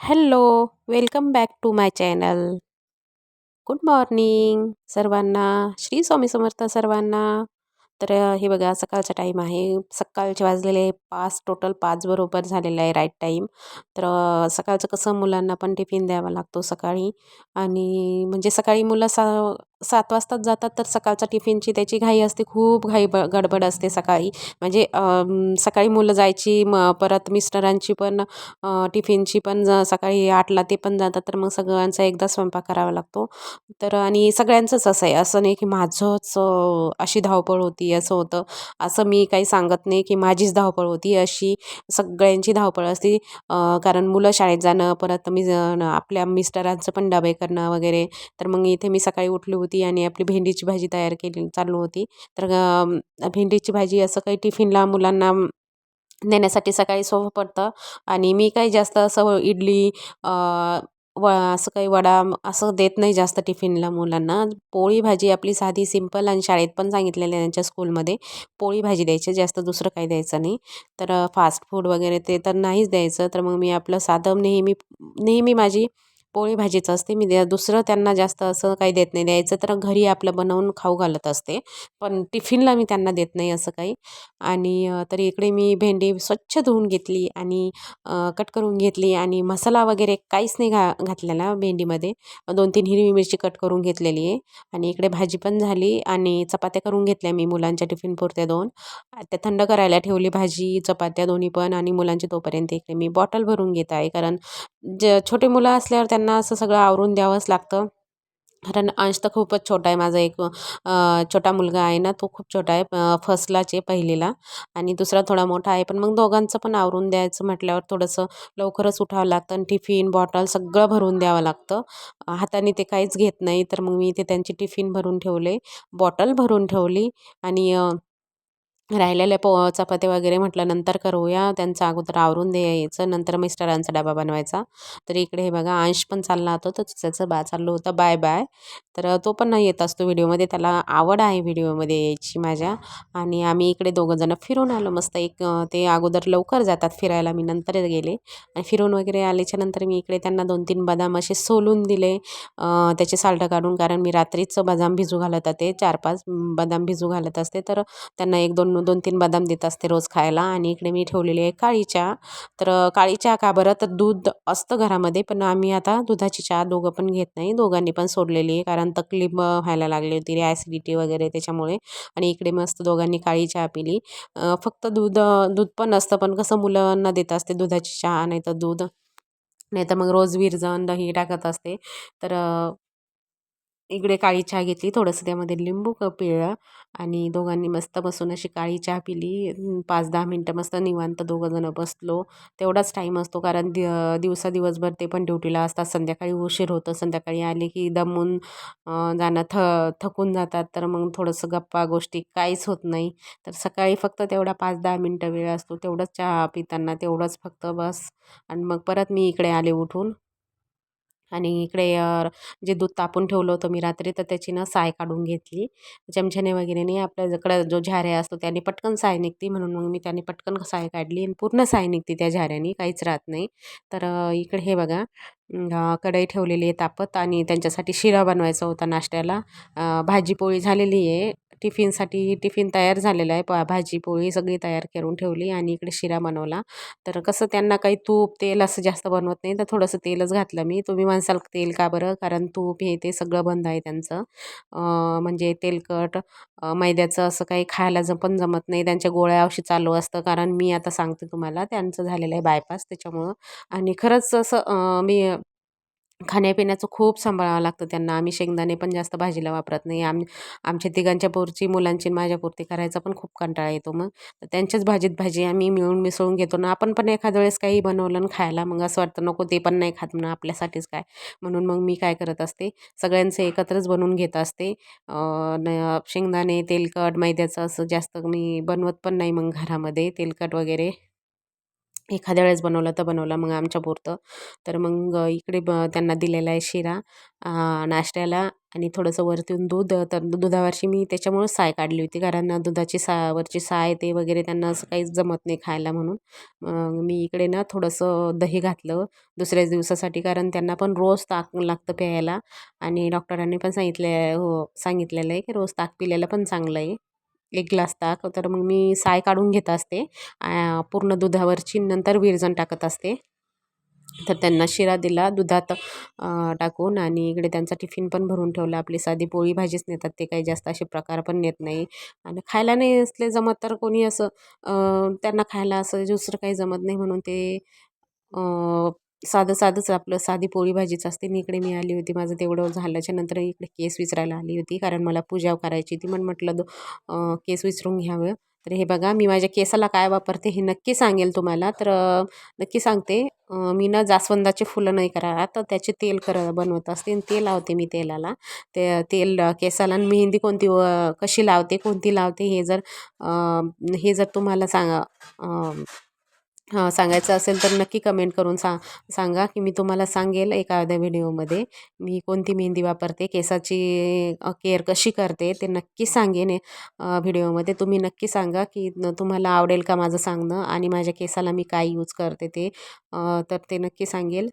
Hello welcome back to my channel. Good morning सर्वांना श्री स्वामी समर्थ सर्वांना. तर हे बघा सकाळचा टाईम आहे. सकाळचे वाजलेले पाच टोटल पाच बरोबर झालेलं आहे राईट टाईम. तर सकाळचं कसं मुलांना पण टिफिन द्यावा लागतो सकाळी. आणि म्हणजे सकाळी मुलं सा सात वाजताच जातात तर सकाळचा टिफिनची त्याची घाई असते खूप घाई ब गडबड असते सकाळी. म्हणजे सकाळी मुलं जायची म परत मिस्टरांची पण टिफिनची पण सकाळी आठला ते पण जातात तर मग सगळ्यांचा एकदा स्वयंपाक करावा लागतो. तर आणि सगळ्यांचंच असं आहे असं नाही की माझंच अशी धावपळ होती असं होतं. असं मी काही सांगत नाही की माझीच धावपळ होती अशी सगळ्यांची धावपळ असते. कारण मुलं शाळेत जाणं परत मी आपल्या मिस्टरांचं पण डबे करणं वगैरे तर मग इथे मी सकाळी उठली होती. होती आणि आपली भेंडीची भाजी तयार केली चालू होती. तर भेंडीची भाजी असं काही टिफिनला मुलांना नेण्यासाठी सकाळी सोपं पडतं. आणि मी काही जास्त असं इडली व असं काही वडा असं देत नाही जास्त टिफिनला मुलांना. पोळी भाजी आपली साधी सिंपल आणि शाळेत पण सांगितलेलं आहे त्यांच्या स्कूलमध्ये. पोळी भाजी द्यायची जास्त दुसरं काही द्यायचं नाही. तर फास्ट फूड वगैरे ते तर नाहीच द्यायचं. तर मग मी आपलं साधं नेहमी नेहमी माझी पोळी भाजीचं असते. मी द्या दुसरं त्यांना जास्त असं काही देत नाही. द्यायचं तर घरी आपलं बनवून खाऊ घालत असते. पण टिफिनला मी त्यांना देत नाही असं काही. आणि तरी इकडे मी भेंडी स्वच्छ धुवून घेतली आणि कट करून घेतली आणि मसाला वगैरे काहीच नाही घा घातलेला भेंडीमध्ये. दोन तीन हिरवी मिरची कट करून घेतलेली आहे. आणि इकडे भाजी पण झाली आणि चपात्या करून घेतल्या मी मुलांच्या टिफिन पुरत्या दोन. त्या थंड करायला ठेवली भाजी चपात्या दोन्ही पण आणि मुलांचे तोपर्यंत इकडे मी बॉटल भरून घेत आहे. कारण ज छोटे मुलं असल्यावर त्यांना असं सगळं आवरून द्यावंच लागतं. कारण अंश तर खूपच छोटा आहे. माझा एक छोटा मुलगा आहे ना तो खूप छोटा आहे फर्स्टलाच आहे पहिलीला. आणि दुसरा थोडा मोठा आहे. पण मग दोघांचं पण आवरून द्यायचं म्हटल्यावर थोडंसं लवकरच उठावं लागतं. आणि टिफिन बॉटल सगळं भरून द्यावं लागतं. हाताने ते काहीच घेत नाही. तर मग मी ते त्यांची टिफिन भरून ठेवले. बॉटल भरून ठेवली. आणि राहिलेल्या पो चपात्या वगैरे म्हटलं नंतर करूया. त्यांचं अगोदर आवरून द्यायचं. नंतर मिस्टरांचा डबा बनवायचा. तर इकडे हे बघा अंश पण चालला होता. तर त्याचं बा चाललं होतं. Bye bye. तर तो पण नाही येत असतो व्हिडिओमध्ये. त्याला आवड आहे व्हिडिओमध्ये यायची माझ्या. आणि आम्ही इकडे दोघंजणं फिरून आलो मस्त. एक ते अगोदर लवकर जातात फिरायला. मी नंतर गेले. आणि फिरून वगैरे आल्याच्यानंतर मी इकडे त्यांना दोन तीन बदाम असे सोलून दिले. त्याचे साल्टं काढून. कारण मी रात्रीच बदाम भिजू घालत ते चार पाच बदाम भिजू घालत असते. तर त्यांना एक दोन दोन तीन बदाम देत असते रोज खायला. आणि इकडे मी ठेवलेली आहे काळी चहा. तर काळी चहा का बरं? तर दूध असतं घरामध्ये पण आम्ही आता दुधाची चहा दोघं पण घेत नाही. दोघांनी पण सोडलेली आहे कारण तकलीफ व्हायला लागली होती ॲसिडिटी वगैरे त्याच्यामुळे. आणि इकडे मस्त दोघांनी काळी चहा पिली. फक्त दूध दूध पण असतं पण कसं मुलांना देत असते दुधाची चहा नाही तर दूध. नाही तर मग रोज विरजण दही टाकत असते. तर इकडे काळी चहा घेतली थोडंसं त्यामध्ये लिंबू क पिळलं आणि दोघांनी मस्त बसून अशी काळी चहा पिली. पाच दहा मिनटं मस्त निवांत दोघंजणं बसलो. तेवढाच टाईम असतो कारण दि दिवसा दिवसभर ते पण ड्युटीला असतात. संध्याकाळी उशीर होतं. संध्याकाळी आले की दमून जाणं थ थकून जातात. तर मग थोडंसं गप्पा गोष्टी काहीच होत नाही. तर सकाळी फक्त तेवढा पाच दहा मिनटं वेळ असतो. तेवढंच चहा पिताना तेवढंच फक्त बस. आणि मग परत मी इकडे आले उठून. आणि इकडे जे दूध तापून ठेवलं होतं मी रात्री तर त्याची ना साय काढून घेतली. चमच्याने वगैरे नाही आपल्या जकडं जो झाऱ्या असतो त्याने पटकन साय निघते म्हणून मग मी त्याने पटकन साय काढली आणि पूर्ण साय निघते त्या झाऱ्याने काहीच राहत नाही. तर इकडे हे बघा कढई ठेवलेली आहे तापत आणि त्यांच्यासाठी शिरा बनवायचा होता नाश्त्याला. भाजी पोळी झालेली आहे. टिफिनसाठी टिफिन तयार झालेला आहे. प भाजी पोळी सगळी तयार करून ठेवली आणि इकडे शिरा बनवला. तर कसं त्यांना काही तूप तेल असं जास्त बनवत नाही. तर थोडंसं तेलच घातलं मी. तुम्ही म्हणसाल तेल का बरं? कारण तूप हे ते सगळं बंद आहे त्यांचं. म्हणजे तेलकट मैद्याचं असं काही खायला ज पण जमत नाही. त्यांच्या गोळ्या औषध चालू असतं. कारण मी आता सांगते तुम्हाला त्यांचं झालेलं आहे बायपास त्याच्यामुळं. आणि खरंच असं मी खाण्यापिण्याचं खूप सांभाळावं लागतं त्यांना. आम्ही शेंगदाणे पण जास्त भाजीला वापरत नाही. आम आमच्या तिघांच्या पोरची मुलांची माझ्या पुरती करायचा पण खूप कंटाळा येतो मग. त्यांच्याच भाजीत भाजी आम्ही मिळून मिसळून घेतो ना. आपण पण एखाद्या वेळेस काही बनवलं आणि खायला मग असं वाटतं नको ते पण नाही खात म्हणून आपल्यासाठीच काय? म्हणून मग मी काय करत असते सगळ्यांचं एकत्रच बनवून घेत असते. शेंगदाणे तेलकट मैद्याचं असं जास्त मी बनवत पण नाही मग घरामध्ये तेलकट वगैरे. एखाद्या वेळेस बनवलं तर बनवलं मग आमच्या पुरतं. तर मग इकडे ब त्यांना दिलेला आहे शिरा नाश्त्याला आणि थोडंसं वरतून दूध. तर दुधावरची मी त्याच्यामुळं साय काढली होती कारण दुधाची सा वरची साय ते वगैरे त्यांना असं काहीच जमत नाही खायला म्हणून. मग मी इकडे ना थोडंसं दही घातलं दुसऱ्याच दिवसासाठी कारण त्यांना पण रोज ताक लागतं प्यायला. आणि डॉक्टरांनी पण सांगितले हो सांगितलेलं आहे की रोज ताक पिलेलं पण चांगलं आहे. एक ग्लास ताक तर मग मी साय काढून घेत असते. पूर्ण दुधावरची नंतर विरजण टाकत असते. तर त्यांना शिरा दिला दुधात टाकून आणि इकडे त्यांचा टिफिन पण भरून ठेवला. आपली साधी पोळी भाजीच नेतात ते काही जास्त असे प्रकार पण नेत नाही. आणि खायला नाही असले जमत तर कोणी असं त्यांना खायला असं दुसरं काही जमत नाही म्हणून ते साधं साधंच आपलं साधी पोळी भाजीच असते. आणि इकडे मी आली होती माझं तेवढं झाल्याच्यानंतर इकडे केस विचारायला आली होती कारण मला पूजा करायची होती. पण म्हटलं दो केस विचारून घ्यावं. तर हे बघा मी माझ्या केसाला काय वापरते हे नक्की सांगेल तुम्हाला. तर नक्की सांगते मी ना जास्वंदाचे फुलं नाही करा तर त्याचे तेल कर बनवत असते आणि ते लावते मी तेलाला. ते तेल केसाला आणि मेहंदी कोणती कशी लावते कोणती लावते हे जर हे जर तुम्हाला सांगा सांगायचं असेल तर नक्की कमेंट करून सा सांगा की मी तुम्हाला सांगेल एखाद्या व्हिडिओमध्ये मी कोणती मेहंदी वापरते केसाची केअर कशी करते ते नक्की सांगेन. व्हिडिओमध्ये तुम्ही नक्की सांगा की तुम्हाला आवडेल का माझं सांगणं आणि माझ्या केसाला मी काय यूज करते ते. तर ते नक्की सांगेल.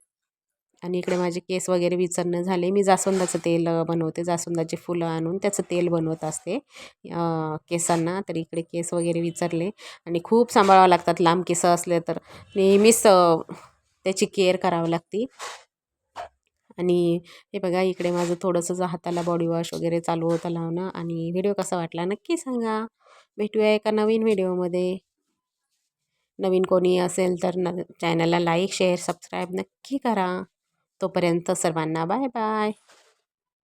आणि इकडे माझे केस वगैरे विचरणं झाले. मी जास्वंदाचं तेल बनवते. जास्वंदाचे फुलं आणून त्याचं तेल बनवत असते केसांना. तर इकडे केस वगैरे विचारले आणि खूप सांभाळावं लागतात. लांब केस असले तर नेहमीच त्याची केअर करावं लागते. आणि हे बघा इकडे माझं थोडंसं हाताला बॉडी वॉश वगैरे चालू होतं लावणं. आणि व्हिडिओ कसा वाटला नक्की सांगा. भेटूया एका नवीन व्हिडिओमध्ये नवीन कोणी असेल तर न चॅनलला लाईक शेअर सबस्क्राईब नक्की करा. तोपर्यंत सर्वांना बाय बाय